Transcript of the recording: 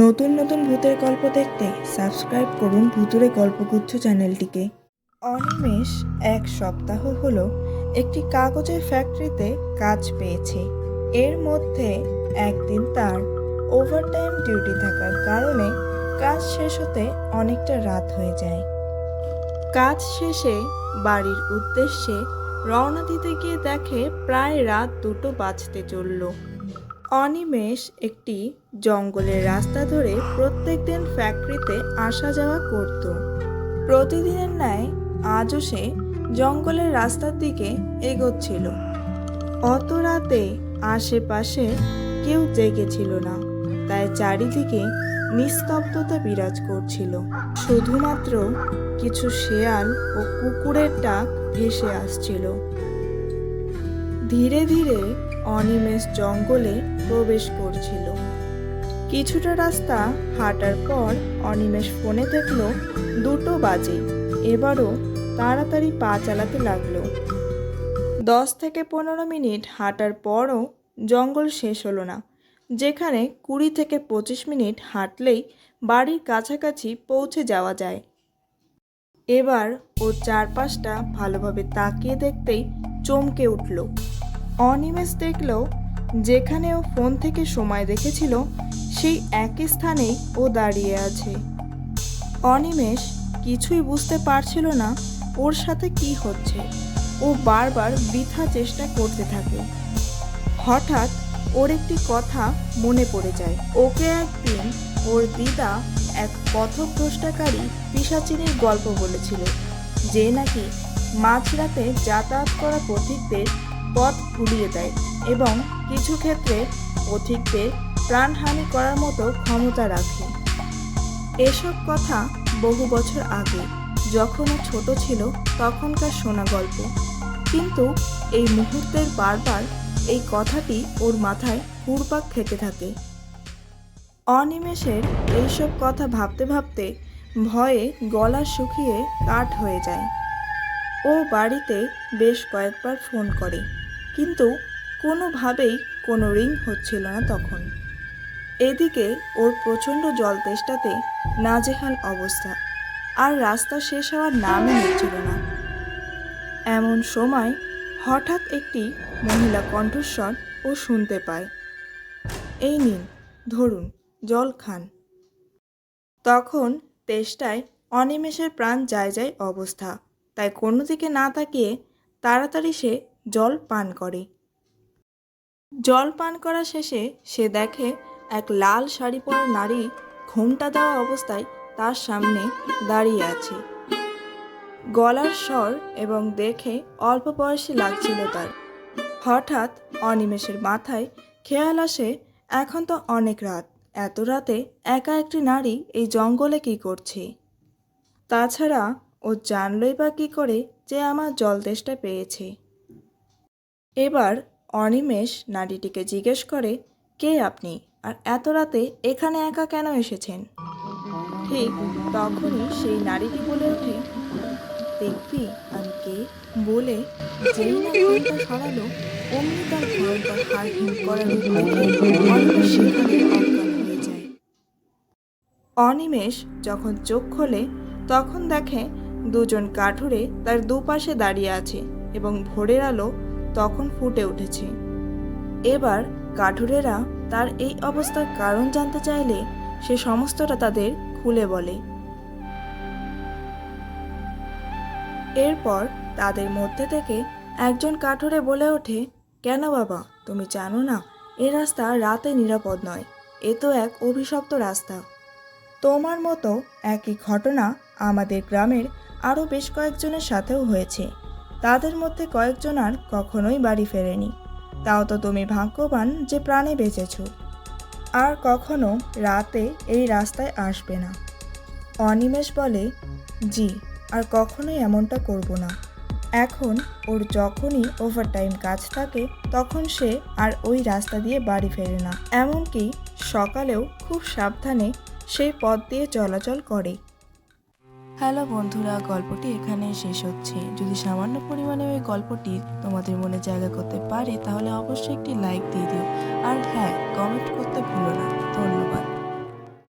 নতুন নতুন ভূতের গল্প দেখতে সাবস্ক্রাইব করুন ভূতুরে গল্পগুচ্ছ চ্যানেলটিকে। অনিমেষ এক সপ্তাহ হলো একটি কাগজের ফ্যাক্টরিতে কাজ পেয়েছে। এর মধ্যে একদিন তার ওভারটাইম ডিউটি থাকার কারণে কাজ শেষ হতে অনেকটা রাত হয়ে যায়। কাজ শেষে বাড়ির উদ্দেশ্যে রওনা দিতে গিয়ে দেখে প্রায় রাত দুটো বাজতে চলল। অনিমেষ একটি জঙ্গলের রাস্তা ধরে প্রত্যেক দিন ফ্যাক্টরিতে আসা যাওয়া করত। প্রতিদিনের ন্যায় আজও সে জঙ্গলের রাস্তার দিকে এগোচ্ছিল। অত রাতে আশেপাশে কেউ জেগেছিল না, তাই চারিদিকে নিস্তব্ধতা বিরাজ করছিল। শুধুমাত্র কিছু শেয়াল ও কুকুরের ডাক ভেসে আসছিল। ধীরে ধীরে অনিমেষ জঙ্গলে প্রবেশ করছিল। কিছুটা রাস্তা হাঁটার পর অনিমেষ ফোনে দেখল, দুটো বাজে। এবারও তাড়াতাড়ি পা চালাতে লাগল। দশ থেকে পনেরো মিনিট হাঁটার পরও জঙ্গল শেষ হলো না। যেখানে কুড়ি থেকে পঁচিশ মিনিট হাঁটলেই বাড়ির কাছাকাছি পৌঁছে যাওয়া যায়। এবার ওর চারপাশটা ভালোভাবে তাকিয়ে দেখতেই চমকে উঠল। অনিমেষ দেখল যেখানে ও ফোন থেকে সময় দেখেছিল, সেই একই স্থানেই ও দাঁড়িয়ে আছে। অনিমেষ কিছুই বুঝতে পারছিল না ওর সাথে কি হচ্ছে। ও বারবার বৃথা চেষ্টা করতে থাকে। হঠাৎ ওর একটি কথা মনে পড়ে যায়। ওকে একদিন ওর দিদা এক পথভ্রষ্টাকারী পিসাচিনীর গল্প বলেছিল, যে নাকি মাঝরাতে যাতায়াত করা পথিকদের পথ ভুলিয়ে দেয় এবং কিছু ক্ষেত্রে পথিকদের প্রাণহানি করার মতো ক্ষমতা রাখে। এসব কথা বহু বছর আগে যখন ছোট ছিল তখনকার শোনা গল্প। কিন্তু এই মুহূর্তের বারবার এই কথাটি ওর মাথায় ঘুরপাক খেতে থাকে। অনিমেষের এইসব কথা ভাবতে ভাবতে ভয়ে গলা শুকিয়ে কাঠ হয়ে যায়। ও বাড়িতে বেশ কয়েকবার ফোন করে। কিন্তু কোনোভাবেই কোনো রিং হচ্ছিল না তখন। এদিকে ওর প্রচণ্ড জল তেষ্টাতে নাজেহাল অবস্থা, আর রাস্তা শেষ হওয়ার নামই নিচ্ছিল না। এমন সময় হঠাৎ একটি মহিলা কণ্ঠস্বর ও শুনতে পায়। এই নিন, ধরুন, জল খান। তখন তেষ্টায় অনিমেষের প্রাণ যায় যায় অবস্থা, তাই কোনো দিকে না তাকিয়ে তাড়াতাড়ি সে জল পান করে। জল পান করা শেষে সে দেখে এক লাল শাড়ি পরা নারী ঘোমটা দেওয়া অবস্থায় তার সামনে দাঁড়িয়ে আছে। গলার স্বর এবং দেখে অল্প বয়সী লাগছিল তার। হঠাৎ অনিমেষের মাথায় খেয়াল আসে, এখন তো অনেক রাত। এত রাতে একা একটি নারী এই জঙ্গলে কি করছে? তাছাড়া ও জানলই বা কী করে যে আমার জল পেয়েছে। এবার অনিমেষ নারীটিকে জিজ্ঞেস করে, কে আপনি? আর এত রাতে এখানে একা কেন এসেছেন? ঠিক তখনই সেই নারীটি বলে ওঠে, দেখবি আমি কে? বলে সরালো, অমনি তার অনিমেষ যখন চোখ খোলে, তখন দেখে দুজন কাঠুরে তার দুপাশে দাঁড়িয়ে আছে এবং ভোরের আলো তখন ফুটে উঠেছে। এবার কাঠুরেরা তার এই অবস্থার কারণ জানতে চাইলে সে সমস্তটা তাদের খুলে বলে। এরপর তাদের মধ্যে থেকে একজন কাঠুরে বলে ওঠে, কেন বাবা, তুমি জানো না, এ রাস্তা রাতে নিরাপদ নয়, এ তো এক অভিশপ্ত রাস্তা। তোমার মতো একই ঘটনা আমাদের গ্রামের আরও বেশ কয়েকজনের সাথেও হয়েছে। তাদের মধ্যে কয়েকজন আর কখনোই বাড়ি ফেরেনি। তাও তো তুমি ভাগ্যবান যে প্রাণে বেঁচেছ। আর কখনো রাতে এই রাস্তায় আসবে না। অনিমেষ বলে, জি, আর কখনোই এমনটা করব না। এখন ওর যখনই ওভারটাইম কাজ থাকে, তখন সে আর ওই রাস্তা দিয়ে বাড়ি ফেরে না। এমনকি সকালেও খুব সাবধানে সেই পথ দিয়ে চলাচল করে। হ্যালো বন্ধুরা, গল্পটি এখানে শেষ হচ্ছে। যদি সামান্য পরিমাণে ওই গল্পটি তোমাদের মনে জায়গা করতে পারে, তাহলে অবশ্যই একটি লাইক দিয়ে দিও। আর হ্যাঁ কমেন্ট করতে ভুলো না।